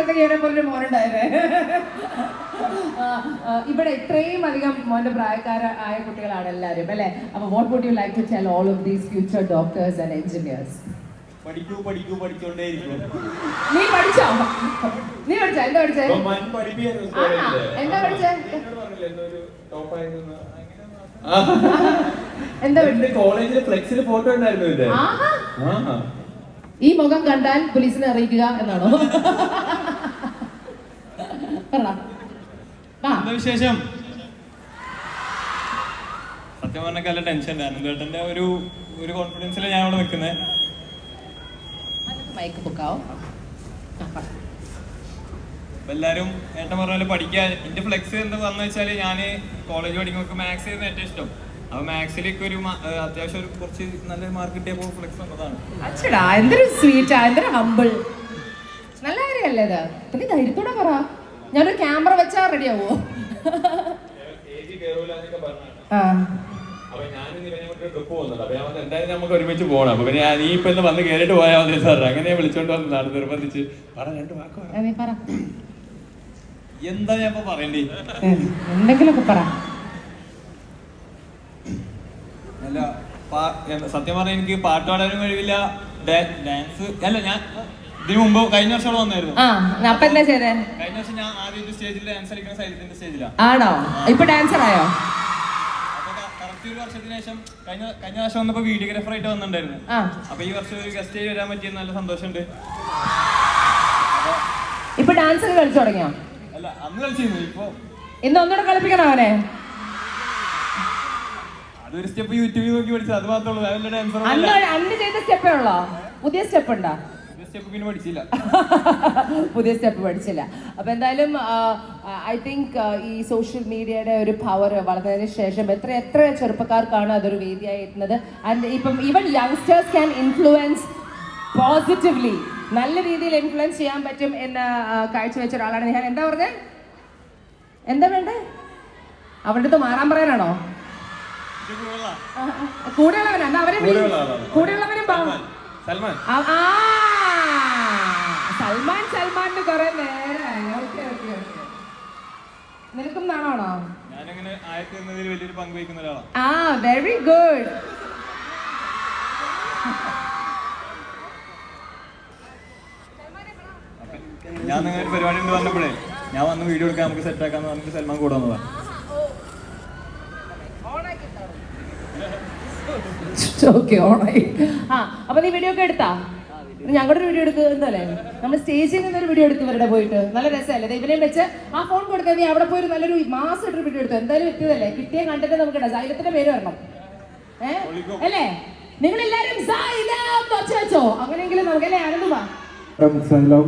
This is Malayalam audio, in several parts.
വെച്ചിട്ടുണ്ടെങ്കിൽ ഇവനെ പോലൊരു ആ, ഇവിടെ ഇത്രയും അധികം മോന്റെ പ്രായക്കാര ആയ കുട്ടികളാണ് എല്ലാവരും അല്ലെ? അപ്പൊ what would you like to tell all of these future doctors and engineers പഠിക്കൂ പഠിക്കൂ പഠിച്ചോണ്ടേ നീ പഠിച്ചോ? നീ പഠിച്ചോ? എന്താ പഠിച്ചേ? എന്താ പഠിച്ചേ? എന്തോ കോളേജിലെ ഫ്ലെക്സിൽ ഫോട്ടോ ഉണ്ടായിരുന്നു ഇത് ആഹാ. ആ ഈ മുഖം കണ്ടാൽ പോലീസിനെ അറിയിക്കുക എന്നാണോ? വിശേഷം? സത്യം പറഞ്ഞ നല്ല ടെൻഷൻ അനന്തേട്ടന്റെ ഒരു ഒരു കോൺഫിഡൻസിൽ ഞാൻ അവിടെ നിൽക്കുന്നത് മൈക്ക് പൊക്കാവോ? എല്ലാരും ഏട്ടൻ പറഞ്ഞ പോലെ പഠിക്കാൻ എന്റെ ഫ്ലെക്സ് എന്താ വന്നു വെച്ചാൽ ഞാൻ കോളേജ് പഠിക്കുമ്പോൾ മാത്സ് ആയിരുന്നു ഏറ്റവും ഇഷ്ടം. അപ്പൊ മാത്സിലേക്ക് ഒരു മാ- അത്യാവശ്യം ഒരു കുറച്ച് നല്ല മാർക്ക് കിട്ടിയപ്പോൾ ഫ്ലെക്സ് വന്നതാണ്. അച്ചടാ എന്തൊരു സ്വീറ്റാ എന്തൊരു ഹമ്പിൾ നല്ല കാര്യമല്ലേ ഇത്? പിന്നെ ധൈര്യത്തോടെ പറ. ഞാനൊരു ക്യാമറ വെച്ചാ റെഡിയാവോ ആവോ? ആ. എന്തായാലും നമുക്ക് ഒരുമിച്ച് പോകണം. അപ്പൊ പിന്നെ നീ ഇപ്പൊ ഇന്ന് വന്ന് കേറിട്ട് പോയാൽ മതി സാർ അങ്ങനെ വിളിച്ചോണ്ട് വന്നതാണ് നിർബന്ധിച്ച്. പറ രണ്ട് വാക്ക് എന്താ ഞാൻ ഇപ്പൊ പറയണ്ടേ? ഉം, എന്തെങ്കിലുമൊക്കെ പറ അല്ല പാ- എന്താ സത്യം പറഞ്ഞാൽ എനിക്ക് പാട്ട് പാടാനും കഴിവില്ല. ഡാൻസ് അല്ല ഞാൻ ഇതിനു മുമ്പ് കഴിഞ്ഞ വർഷം അവിടെ വന്നായിരുന്നു. അപ്പൊ എന്താ ചെയ്തേ? കഴിഞ്ഞ വർഷം ഞാൻ ആദ്യം സ്റ്റേജിൽ ഡാൻസ് കളിക്കുന്ന സൈലത്തിന്റെ സ്റ്റേജിലാണ് ആണോ? ഇപ്പൊ ഡാൻസർ ആയോ? ഒരു വർഷത്തിന് ശേഷം കഴിഞ്ഞ കഴിഞ്ഞ വർഷം വന്നപ്പോ വീഡിയോഗ്രാഫർ ആയിട്ട് വന്നിട്ടുണ്ടായിരുന്നു. ആ. അപ്പൊ ഈ വർഷം ഒരു ഗസ്റ്റ് വരാൻ പറ്റിയ നല്ല സന്തോഷമുണ്ട്. ഇപ്പൊ ഡാൻസ് കളിച്ചു തുടങ്ങിയോ? അല്ല അന്ന് കളിച്ചിരുന്നു. ഇപ്പൊ ഇന്ന് ഒന്നുകൂടെ കളിപ്പിക്കണോ അവനെ. അതൊരു സ്റ്റെപ്പ് യൂട്യൂബിൽ നോക്കി പഠിച്ചത്. അത് മാത്രമേ ഉള്ളൂ. അതല്ല ഡാൻസർ അന്ന് അന്ന് ചെയ്ത സ്റ്റെപ്പേ ഉള്ളോ? പുതിയ സ്റ്റെപ്പ് ഉണ്ടോ? സ്റ്റെപ്പ് പിന്നെ പഠിച്ചില്ല. പുതിയ സ്റ്റെപ്പ് പഠിച്ചില്ല. അപ്പൊ എന്തായാലും ഐ തിങ്ക് ഈ സോഷ്യൽ മീഡിയയുടെ ഒരു പവർ വളർന്നതിന് ശേഷം എത്ര എത്ര ചെറുപ്പക്കാർക്കാണ് അതൊരു വേദിയായി എത്തുന്നത്. ആൻഡ് ഇപ്പം even youngsters can influence positively നല്ല രീതിയിൽ ഇൻഫ്ലുവൻസ് ചെയ്യാൻ പറ്റും എന്ന് കാഴ്ചവെച്ച ഒരാളാണ് ഞാൻ. എന്താ പറഞ്ഞത് എന്താ വേണ്ടേ? അവരുടെ അടുത്ത് മാറാൻ പറയാനാണോ? എന്നാ അവരെ വിളി. കൂടെയുള്ളവരും സൽമാൻ. ആ ആ, സൽമാൻ സൽമാൻ കുറെ നേരമായി ഓക്കെ ഓക്കെ ഓക്കെ. നിനക്കും നാണാണോ? ഞാനങ്ങനെ ആയത്ത് എന്നതിൽ വലിയൊരു പങ്ക് വഹിക്കുന്ന ഒരാളാണ് ആ വെരി ഗുഡ് ഞാൻ നിങ്ങളുടെ ഒരു പരിപാടി ഉണ്ട് പറഞ്ഞപ്പോഴേ ഞാൻ വന്ന് വീഡിയോ എടുക്കാൻ നമുക്ക് സെറ്റ് ആക്കാന്ന് പറഞ്ഞിട്ട് സൽമാൻ കൂടെ വന്നതാണ് ഓക്കെ ഓണായി. ആ അപ്പൊ നീ വീഡിയോ ഒക്കെ എടുത്താ? ഞങ്ങളുടെ ഒരു വീഡിയോ എടുക്കുന്നല്ലേ നമ്മൾ സ്റ്റേജിൽ നിന്നൊരു വീഡിയോ എടുത്തു ഇവരുടെ പോയിട്ട്. നല്ല രസമല്ലേ? ദേ ഇവനെയും വെച്ച് ആ ഫോൺ കൊടുത്താൽ നീ അവിടെ പോയി ഒരു നല്ലൊരു മാസം ഇട്ടൊരു വീഡിയോ എടുത്തു? എന്തായാലും എത്തിയതല്ലേ കിട്ടിയ കണ്ടിട്ട് നമുക്ക് സൈലത്തിന്റെ പേര് വരണം. ഏ? അല്ലേ? നിങ്ങൾ എല്ലാരും വെച്ചോ അങ്ങനെയെങ്കിലും നമുക്കല്ലേ ആനന്ദമാ സൈലം.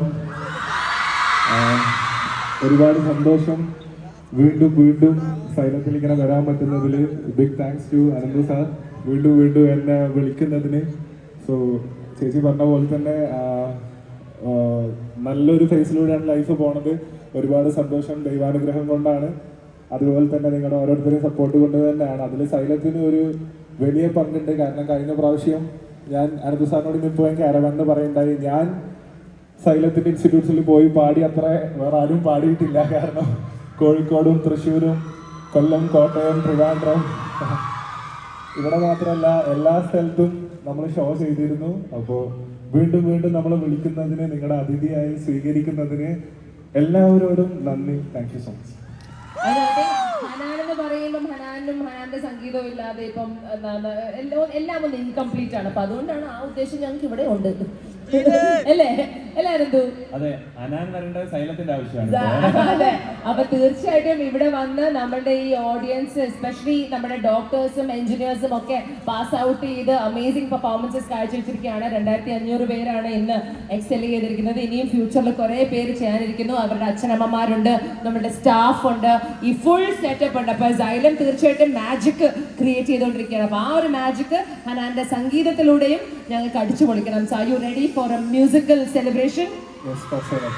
ഒരുപാട് സന്തോഷം. വീണ്ടും വീണ്ടും സൈലത്തിൽ ഇങ്ങനെ വരാൻ പറ്റുന്നതിൽ big thanks to Anandu sir. വീണ്ടും വീണ്ടും എന്നെ വിളിക്കുന്നതിന്. സോ ചേച്ചി പറഞ്ഞ പോലെ തന്നെ നല്ലൊരു ഫേസിലൂടെയാണ് ലൈഫ് പോണത്. ഒരുപാട് സന്തോഷം ദൈവാനുഗ്രഹം കൊണ്ടാണ്. അതുപോലെ തന്നെ നിങ്ങളുടെ ഓരോരുത്തരെയും സപ്പോർട്ട് കൊണ്ട് തന്നെയാണ്. അതിൽ സൈലത്തിന് ഒരു വലിയ പങ്കുണ്ട്. കാരണം കഴിഞ്ഞ പ്രാവശ്യം ഞാൻ അനന്ത സാറിനോട് ഇപ്പോൾ എനിക്ക് അരവണ്ണ് പറയുണ്ടായി. ഞാൻ സൈലത്തിന്റെ ഇൻസ്റ്റിറ്റ്യൂട്ട്സിൽ പോയി പാടി അത്ര വേറെ ആരും പാടിയിട്ടില്ല. കാരണം കോഴിക്കോടും തൃശ്ശൂരും കൊല്ലം കോട്ടയം ട്രിവാൻഡ്രം ഇവിടെ മാത്രമല്ല എല്ലാ സ്ഥലത്തും നമ്മൾ ഷോ ചെയ്തിരുന്നു. അപ്പോൾ വീണ്ടും വീണ്ടും നമ്മൾ വിളിക്കുന്നതിന് നിങ്ങളുടെ അതിഥിയായി സ്വീകരിക്കുന്നതിന് എല്ലാവരോടും നന്ദി. താങ്ക് യു സോ മച്ച് അതായത് ഹനാൻ എന്ന് പറയുമ്പം ഹനാനും ഹനാന്റെ സംഗീതവും ഇല്ലാതെ ഇപ്പം എല്ലാം ഒന്ന് ഇൻകംപ്ലീറ്റ് ആണ്. അപ്പൊ അതുകൊണ്ടാണ് ആ ഉദ്ദേശം ഞങ്ങൾക്ക് ഇവിടെ ഉണ്ട്. അല്ലേ? അതെ അനാൻ വരേണ്ട സൈലത്തിന്റെ ആവശ്യമാണ് അപ്പൊ തീർച്ചയായിട്ടും ഇവിടെ വന്ന് നമ്മുടെ ഈ ഓഡിയൻസ് എസ്പെഷ്യലി നമ്മുടെ ഡോക്ടേഴ്സും എഞ്ചിനീയേഴ്സും ഒക്കെ പാസ് ഔട്ട് ചെയ്ത് അമേസിംഗ് പെർഫോമൻസസ് കാഴ്ചവെച്ചിരിക്കുകയാണ്. രണ്ടായിരത്തി അഞ്ഞൂറ് പേരാണ് ഇന്ന് എക്സെൽ ചെയ്തിരിക്കുന്നത്. ഇനിയും ഫ്യൂച്ചറിൽ കുറെ പേര് ചെയ്യാനിരിക്കുന്നു. അവരുടെ അച്ഛനമ്മമാരുണ്ട് നമ്മുടെ സ്റ്റാഫ് ഉണ്ട്. ഈ ഫുൾ സെറ്റപ്പ് ഉണ്ട്. അപ്പൊ സൈലം തീർച്ചയായിട്ടും മാജിക് ക്രിയേറ്റ് ചെയ്തുകൊണ്ടിരിക്കുകയാണ്. അപ്പൊ ആ ഒരു മാജിക് ഹനാന്റെ സംഗീതത്തിലൂടെയും ഞങ്ങൾക്ക് അടിച്ചു പൊളിക്കണം so you ready for for a musical celebration? Yes, for sure.